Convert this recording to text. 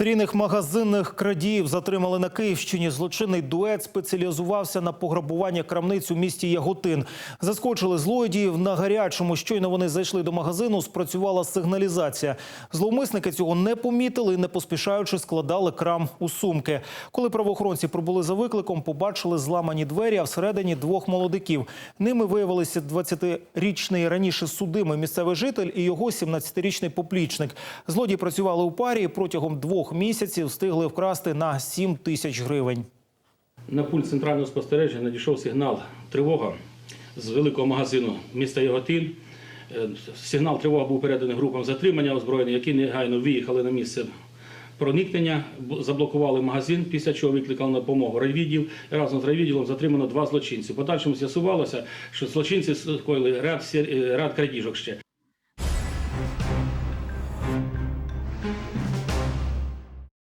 Серійних магазинних крадіїв затримали на Київщині. Злочинний дует спеціалізувався на пограбуванні крамниць у місті Яготин. Заскочили злодіїв на гарячому. Щойно вони зайшли до магазину, спрацювала сигналізація. Зловмисники цього не помітили і не поспішаючи складали крам у сумки. Коли правоохоронці прибули за викликом, побачили зламані двері, а всередині двох молодиків. Ними виявилися 20-річний раніше судимий місцевий житель і його 17-річний поплічник. Злодії працювали у парі протягом двох місяців встигли вкрасти на 7 тисяч гривень. На пульт центрального спостереження надійшов сигнал тривога з великого магазину міста Яготин. Е, Сигнал тривога був переданий групам затримання озброєних, які негайно виїхали на місце проникнення, заблокували магазин, після чого викликали на допомогу райвідділ. Разом з райвідділом затримано два злочинці. Подальшому з'ясувалося, що злочинці скоїли ряд, е, ряд крадіжок ще.